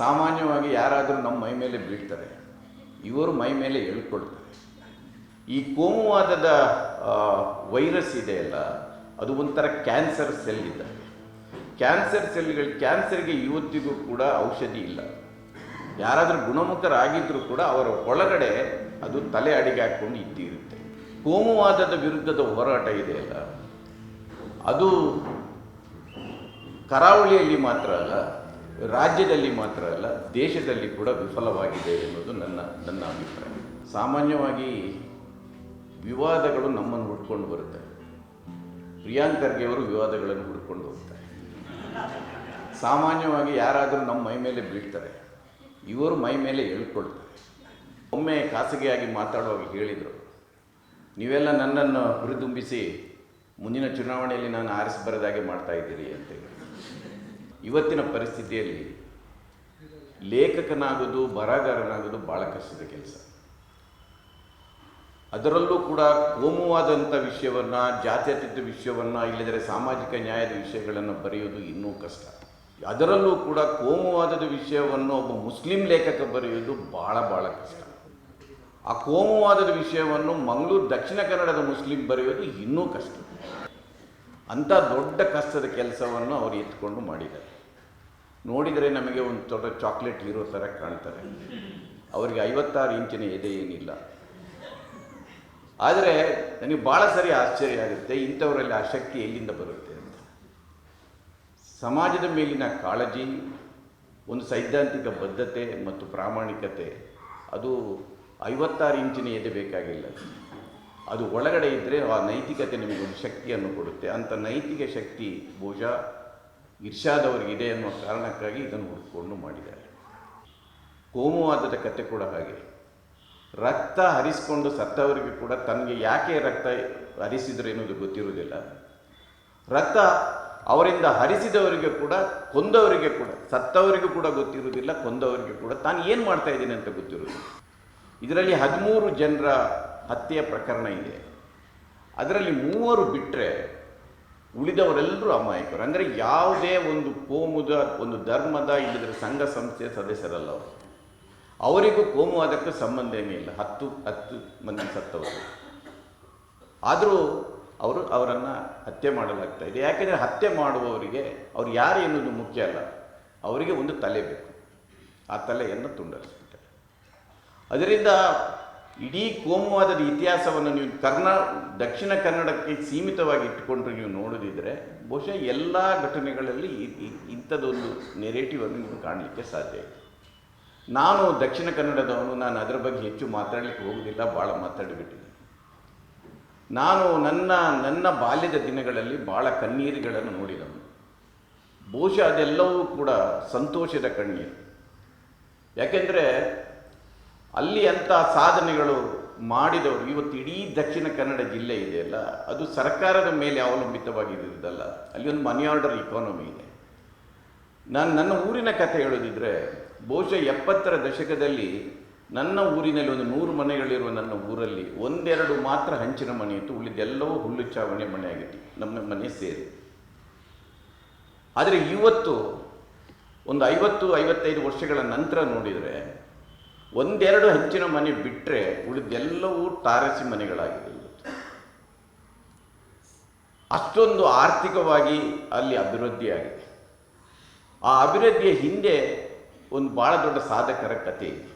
ಸಾಮಾನ್ಯವಾಗಿ ಯಾರಾದರೂ ನಮ್ಮ ಮೈ ಮೇಲೆ ಬೀಳ್ತಾರೆ, ಇವರು ಮೈ ಮೇಲೆ ಹೇಳ್ಕೊಳ್ತಾರೆ ಈ ಕೋಮುವಾದದ ವೈರಸ್ ಇದೆಯಲ್ಲ ಅದು ಒಂಥರ ಕ್ಯಾನ್ಸರ್ ಸೆಲ್ ಇದ್ದ ಕ್ಯಾನ್ಸರ್ ಸೆಲ್ಗಳು, ಕ್ಯಾನ್ಸರ್ಗೆ ಇವತ್ತಿಗೂ ಕೂಡ ಔಷಧಿ ಇಲ್ಲ. ಯಾರಾದರೂ ಗುಣಮುಖರಾಗಿದ್ದರೂ ಕೂಡ ಅವರ ಒಳಗಡೆ ಅದು ತಲೆ ಅಡಿಗೆ ಹಾಕ್ಕೊಂಡು ಇದ್ದಿರುತ್ತೆ ಕೋಮುವಾದದ ವಿರುದ್ಧದ ಹೋರಾಟ ಇದೆಯಲ್ಲ ಅದು ಕರಾವಳಿಯಲ್ಲಿ ಮಾತ್ರ ಅಲ್ಲ ರಾಜ್ಯದಲ್ಲಿ ಮಾತ್ರ ಅಲ್ಲ, ದೇಶದಲ್ಲಿ ಕೂಡ ವಿಫಲವಾಗಿದೆ ಎನ್ನುವುದು ನನ್ನ ನನ್ನ ಅಭಿಪ್ರಾಯ. ಸಾಮಾನ್ಯವಾಗಿ ವಿವಾದಗಳು ನಮ್ಮನ್ನು ಹುಡ್ಕೊಂಡು ಬರುತ್ತೆ. ಪ್ರಿಯಾಂಕ್ ಖರ್ಗೆ ಅವರು ವಿವಾದಗಳನ್ನು ಹುಡ್ಕೊಂಡು ಹೋಗ್ತಾರೆ. ಸಾಮಾನ್ಯವಾಗಿ ಯಾರಾದರೂ ನಮ್ಮ ಮೈ ಮೇಲೆ ಬೀಳ್ತಾರೆ. ಇವರು ಮೈ ಮೇಲೆ ಹೇಳ್ಕೊಳ್ತಾರೆ ಒಮ್ಮೆ ಖಾಸಗಿಯಾಗಿ ಮಾತಾಡುವಾಗ ಹೇಳಿದರು, ನೀವೆಲ್ಲ ನನ್ನನ್ನು ಹುರಿದುಂಬಿಸಿ, ಮುಂದಿನ ಚುನಾವಣೆಯಲ್ಲಿ ನಾನು ಆರಿಸಿ ಬರದಾಗೆ ಮಾಡ್ತಾ ಇದ್ದೀರಿ ಅಂತ ಇವತ್ತಿನ ಪರಿಸ್ಥಿತಿಯಲ್ಲಿ ಲೇಖಕನಾಗೋದು, ಬರಹಗಾರನಾಗೋದು ಭಾಳ ಕಷ್ಟದ ಕೆಲಸ. ಅದರಲ್ಲೂ ಕೂಡ ಕೋಮುವಾದಂಥ ವಿಷಯವನ್ನು, ಜಾತ್ಯತೀತ ವಿಷಯವನ್ನು ಇಲ್ಲದರೆ ಸಾಮಾಜಿಕ ನ್ಯಾಯದ ವಿಷಯಗಳನ್ನು ಬರೆಯೋದು ಇನ್ನೂ ಕಷ್ಟ. ಅದರಲ್ಲೂ ಕೂಡ ಕೋಮುವಾದದ ವಿಷಯವನ್ನು ಒಬ್ಬ ಮುಸ್ಲಿಂ ಲೇಖಕ ಬರೆಯೋದು ಭಾಳ ಭಾಳ ಕಷ್ಟ. ಆ ಕೋಮುವಾದದ ವಿಷಯವನ್ನು ಮಂಗಳೂರು ದಕ್ಷಿಣ ಕನ್ನಡದ ಮುಸ್ಲಿಂ ಬರೆಯೋದು ಇನ್ನೂ ಕಷ್ಟ. ಅಂಥ ದೊಡ್ಡ ಕಷ್ಟದ ಕೆಲಸವನ್ನು ಅವರು ಎತ್ಕೊಂಡು ಮಾಡಿದ್ದಾರೆ. ನೋಡಿದರೆ ನಮಗೆ ಒಂದು ದೊಡ್ಡ ಚಾಕ್ಲೇಟ್ ಹೀರೋ ಥರ ಕಾಣ್ತಾರೆ ಅವರಿಗೆ ಐವತ್ತಾರು ಇಂಚಿನ ಎದೆ ಏನಿಲ್ಲ. ಆದರೆ ನನಗೆ ಭಾಳ ಸರಿ ಆಶ್ಚರ್ಯ ಆಗುತ್ತೆ, ಇಂಥವರಲ್ಲಿ ಆ ಶಕ್ತಿ ಎಲ್ಲಿಂದ ಬರುತ್ತೆ ಅಂತ. ಸಮಾಜದ ಮೇಲಿನ ಕಾಳಜಿ, ಒಂದು ಸೈದ್ಧಾಂತಿಕ ಬದ್ಧತೆ ಮತ್ತು ಪ್ರಾಮಾಣಿಕತೆ, ಅದು ಐವತ್ತಾರು ಇಂಚಿನ ಎದೆ ಬೇಕಾಗಿಲ್ಲ. ಅದು ಒಳಗಡೆ ಇದ್ದರೆ ಆ ನೈತಿಕತೆ ನಿಮಗೆ ಒಂದು ಶಕ್ತಿಯನ್ನು ಕೊಡುತ್ತೆ. ಅಂಥ ನೈತಿಕ ಶಕ್ತಿ ಬಹುಶಃ ಇರ್ಷಾದವರಿಗಿದೆ ಅನ್ನುವ ಕಾರಣಕ್ಕಾಗಿ ಇದನ್ನು ಹುಡುಕೊಂಡು ಮಾಡಿದ್ದಾರೆ. ಕೋಮುವಾದದ ಕತೆ ಕೂಡ ಹಾಗೆ. ರಕ್ತ ಹರಿಸಿಕೊಂಡು ಸತ್ತವರಿಗೆ ಕೂಡ ತನಗೆ ಯಾಕೆ ರಕ್ತ ಹರಿಸಿದ್ರು ಎನ್ನುವುದು ಗೊತ್ತಿರುವುದಿಲ್ಲ. ರಕ್ತ ಅವರಿಂದ ಹರಿಸಿದವರಿಗೆ ಕೂಡ, ಕೊಂದವರಿಗೆ ಕೂಡ, ಸತ್ತವರಿಗೂ ಕೂಡ ಗೊತ್ತಿರುವುದಿಲ್ಲ, ಕೊಂದವರಿಗೆ ಕೂಡ. ತಾನು ಏನು ಮಾಡ್ತಾ ಇದ್ದೀನಿ ಅಂತ ಗೊತ್ತಿರುವುದಿಲ್ಲ ಇದರಲ್ಲಿ ಹದಿಮೂರು ಜನರ ಹತ್ಯೆಯ ಪ್ರಕರಣ ಇದೆ. ಅದರಲ್ಲಿ ಮೂವರು ಬಿಟ್ಟರೆ ಉಳಿದವರೆಲ್ಲರೂ ಅಮಾಯಕರು. ಅಂದರೆ ಯಾವುದೇ ಒಂದು ಕೋಮುದ, ಒಂದು ಧರ್ಮದ ಇಲ್ಲದ್ರೆ ಸಂಘ ಸಂಸ್ಥೆಯ ಸದಸ್ಯರಲ್ಲ ಅವರು. ಅವರಿಗೂ ಕೋಮುವಾದಕ್ಕೂ ಸಂಬಂಧ ಇಲ್ಲ. ಹತ್ತು ಹತ್ತು ಮಂದಿ ಸತ್ತವರು. ಆದರೂ ಅವರು ಅವರನ್ನು ಹತ್ಯೆ ಮಾಡಲಾಗ್ತಾ ಇದೆ. ಯಾಕೆಂದರೆ ಹತ್ಯೆ ಮಾಡುವವರಿಗೆ ಅವ್ರು ಯಾರು ಎನ್ನುವುದು ಮುಖ್ಯ ಅಲ್ಲ. ಅವರಿಗೆ ಒಂದು ತಲೆ ಬೇಕು. ಆ ತಲೆಯನ್ನು ತುಂಡರಿಸ್ಬಿಟ್ಟಾರೆ ಅದರಿಂದ ಇಡೀ ಕೋಮುವಾದದ ಇತಿಹಾಸವನ್ನು ನೀವು ಕರ್ನ, ದಕ್ಷಿಣ ಕನ್ನಡಕ್ಕೆ ಸೀಮಿತವಾಗಿ ಇಟ್ಟುಕೊಂಡ್ರೆ ನೀವು ನೋಡೋದಿದ್ರೆ ಬಹುಶಃ ಎಲ್ಲ ಘಟನೆಗಳಲ್ಲಿ ಇ- ನೆರೇಟಿವ್ ಅನ್ನು ನೆರೇಟಿವನ್ನು ನೀವು ಕಾಣಲಿಕ್ಕೆ ಸಾಧ್ಯ ಇದೆ ನಾನು ದಕ್ಷಿಣ ಕನ್ನಡದವನು, ನಾನು ಅದರ ಬಗ್ಗೆ ಹೆಚ್ಚು ಮಾತಾಡಲಿಕ್ಕೆ ಹೋಗೋದಿಲ್ಲ, ಭಾಳ ಮಾತಾಡಿಬಿಟ್ಟಿದ್ದೀನಿ. ನಾನು ನನ್ನ ನನ್ನ ಬಾಲ್ಯದ ದಿನಗಳಲ್ಲಿ ಭಾಳ ಕಣ್ಣೀರುಗಳನ್ನು ನೋಡಿದವನು. ಬಹುಶಃ ಅದೆಲ್ಲವೂ ಕೂಡ ಸಂತೋಷದ ಕಣ್ಣೀರು. ಯಾಕೆಂದರೆ ಅಲ್ಲಿ ಅಂಥ ಸಾಧನೆಗಳು ಮಾಡಿದವರು. ಇವತ್ತು ಇಡೀ ದಕ್ಷಿಣ ಕನ್ನಡ ಜಿಲ್ಲೆ ಇದೆಯಲ್ಲ ಅದು ಸರ್ಕಾರದ ಮೇಲೆ ಅವಲಂಬಿತವಾಗಿದ್ದಲ್ಲ ಅಲ್ಲಿ ಒಂದು ಮನಿ ಆರ್ಡರ್ ಇಕಾನಮಿ ಇದೆ. ನಾನು ನನ್ನ ಊರಿನ ಕಥೆ ಹೇಳೋದಿದ್ರೆ, ಬಹುಶಃ ಎಪ್ಪತ್ತರ ದಶಕದಲ್ಲಿ ನನ್ನ ಊರಿನಲ್ಲಿ ಒಂದು ನೂರು ಮನೆಗಳಿರುವ ನನ್ನ ಊರಲ್ಲಿ ಒಂದೆರಡು ಮಾತ್ರ ಹಂಚಿನ ಮನೆ ಇತ್ತು ಉಳಿದೆಲ್ಲವೂ ಹುಲ್ಲು ಚಾವಣಿ ಮನೆ ಆಗಿತ್ತು ನಮ್ಮ ಮನೆ ಸೇರಿ. ಆದರೆ ಇವತ್ತು ಒಂದು ಐವತ್ತು, ಐವತ್ತೈದು ವರ್ಷಗಳ ನಂತರ ನೋಡಿದರೆ ಒಂದೆರಡು ಹೆಚ್ಚಿನ ಮನೆ ಬಿಟ್ಟರೆ ಉಳಿದೆಲ್ಲವೂ ತಾರಸಿ ಮನೆಗಳಾಗಿದೆ ಅಷ್ಟೊಂದು ಆರ್ಥಿಕವಾಗಿ ಅಲ್ಲಿ ಅಭಿವೃದ್ಧಿಯಾಗಿದೆ. ಆ ಅಭಿವೃದ್ಧಿಯ ಹಿಂದೆ ಒಂದು ಭಾಳ ದೊಡ್ಡ ಸಾಧಕರ ಕಥೆ ಇದೆ.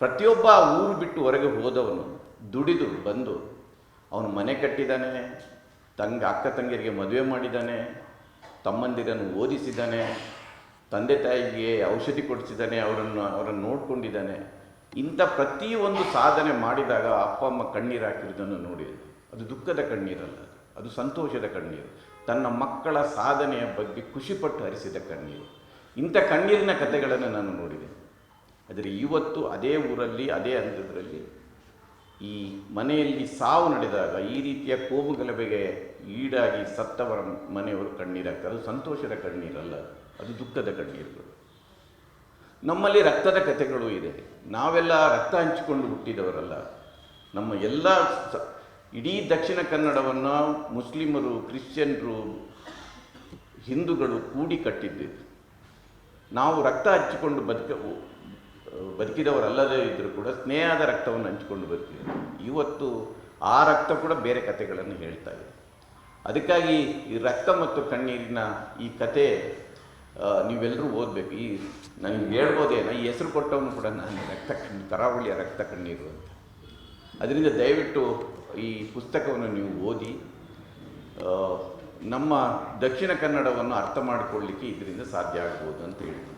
ಪ್ರತಿಯೊಬ್ಬ ಊರು ಬಿಟ್ಟು ಹೊರಗೆ ಹೋದವನು ದುಡಿದು ಬಂದು ಅವನು ಮನೆ ಕಟ್ಟಿದ್ದಾನೆ ತಂಗ ಅಕ್ಕ ತಂಗಿಯರಿಗೆ ಮದುವೆ ಮಾಡಿದ್ದಾನೆ ತಮ್ಮಂದಿರನ್ನು ಓದಿಸಿದ್ದಾನೆ ತಂದೆ ತಾಯಿಗೆ ಔಷಧಿ ಕೊಡಿಸಿದ್ದಾನೆ, ಅವರನ್ನು ಅವರನ್ನು ನೋಡ್ಕೊಂಡಿದ್ದಾನೆ. ಇಂಥ ಪ್ರತಿಯೊಂದು ಸಾಧನೆ ಮಾಡಿದಾಗ ಅಪ್ಪ, ಅಮ್ಮ ಕಣ್ಣೀರು ಹಾಕಿರೋದನ್ನು ನೋಡಿ ಅದು. ದುಃಖದ ಕಣ್ಣೀರಲ್ಲ ಅದು. ಸಂತೋಷದ ಕಣ್ಣೀರು. ತನ್ನ ಮಕ್ಕಳ ಸಾಧನೆಯ ಬಗ್ಗೆ ಖುಷಿಪಟ್ಟು ಹರಿಸಿದ ಕಣ್ಣೀರು. ಇಂಥ ಕಣ್ಣೀರಿನ ಕಥೆಗಳನ್ನು ನಾನು ನೋಡಿದೆ. ಆದರೆ ಇವತ್ತು ಅದೇ ಊರಲ್ಲಿ, ಅದೇ ಹಂತದಲ್ಲಿ ಈ ಮನೆಯಲ್ಲಿ ಸಾವು ನಡೆದಾಗ ಈ ರೀತಿಯ ಕೋಮುಗಲಭೆಗೆ ಈಡಾಗಿ ಸತ್ತವರ ಮನೆಯವರು ಕಣ್ಣೀರಾಗ್ತಾರೆ ಅದು ಸಂತೋಷದ ಕಣ್ಣೀರಲ್ಲ ಅದು ದುಃಖದ ಕಣ್ಣೀರುಗಳು ನಮ್ಮಲ್ಲಿ ರಕ್ತದ ಕಥೆಗಳು ಇದೆ. ನಾವೆಲ್ಲ ರಕ್ತ ಹಂಚಿಕೊಂಡು ಹುಟ್ಟಿದವರಲ್ಲ. ನಮ್ಮ ಎಲ್ಲ ಇಡೀ ದಕ್ಷಿಣ ಕನ್ನಡವನ್ನು ಮುಸ್ಲಿಮರು, ಕ್ರಿಶ್ಚಿಯನ್ರು, ಹಿಂದೂಗಳು ಕೂಡಿ ಕಟ್ಟಿದ್ದಿದ್ದು. ನಾವು ರಕ್ತ ಹಂಚಿಕೊಂಡು ಬದುಕ ಬದುಕಿದವರಲ್ಲದೇ ಇದ್ದರೂ ಕೂಡ ಸ್ನೇಹದ ರಕ್ತವನ್ನು ಹಂಚಿಕೊಂಡು ಬರ್ತೀವಿ ಇವತ್ತು ಆ ರಕ್ತ ಕೂಡ ಬೇರೆ ಕಥೆಗಳನ್ನು ಹೇಳ್ತಾ ಇದೆ. ಅದಕ್ಕಾಗಿ ಈ ರಕ್ತ ಮತ್ತು ಕಣ್ಣೀರಿನ ಈ ಕತೆ ನೀವೆಲ್ಲರೂ ಓದಬೇಕು. ಈ ನನಗೆ ಹೇಳ್ಬೋದೇನೋ ಈ ಹೆಸರು ಕೊಟ್ಟವನು ಕೂಡ ನಾನು ರಕ್ತ ಕಣ್ಣು ಕರಾವಳಿಯ ರಕ್ತ ಕಣ್ಣೀರು ಅಂತ. ಅದರಿಂದ ದಯವಿಟ್ಟು ಈ ಪುಸ್ತಕವನ್ನು ನೀವು ಓದಿ ನಮ್ಮ ದಕ್ಷಿಣ ಕನ್ನಡವನ್ನು ಅರ್ಥ ಮಾಡಿಕೊಳ್ಳಿಕ್ಕೆ ಇದರಿಂದ ಸಾಧ್ಯ ಆಗ್ಬೋದು ಅಂತ ಹೇಳ್ತೀನಿ.